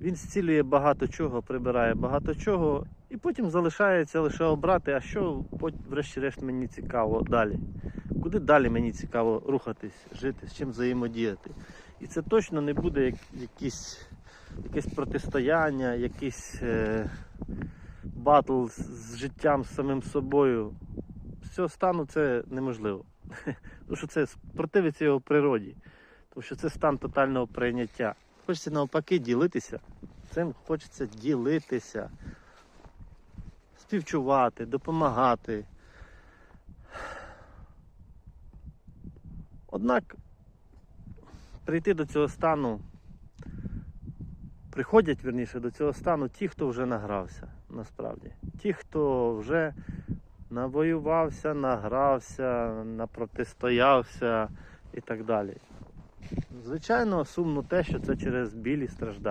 Він зцілює багато чого, прибирає багато чого, і потім залишається лише обрати, а що, врешті-решт, мені цікаво далі. Куди далі мені цікаво рухатись, жити, з чим взаємодіяти. І це точно не буде як, якісь, якесь протистояння, якийсь е, батл з, з життям, з самим собою. З цього стану це неможливо. Тому що це противиться його природі. Тому що це стан тотального прийняття. Хочеться навпаки ділитися. Цим хочеться ділитися, співчувати, допомагати. Однак прийти до цього стану, приходять верніше до цього стану ті, хто вже награвся, насправді. Ті, хто вже навоювався, награвся, напротистоявся і так далі. Звичайно, сумно те, що це через білі страждання.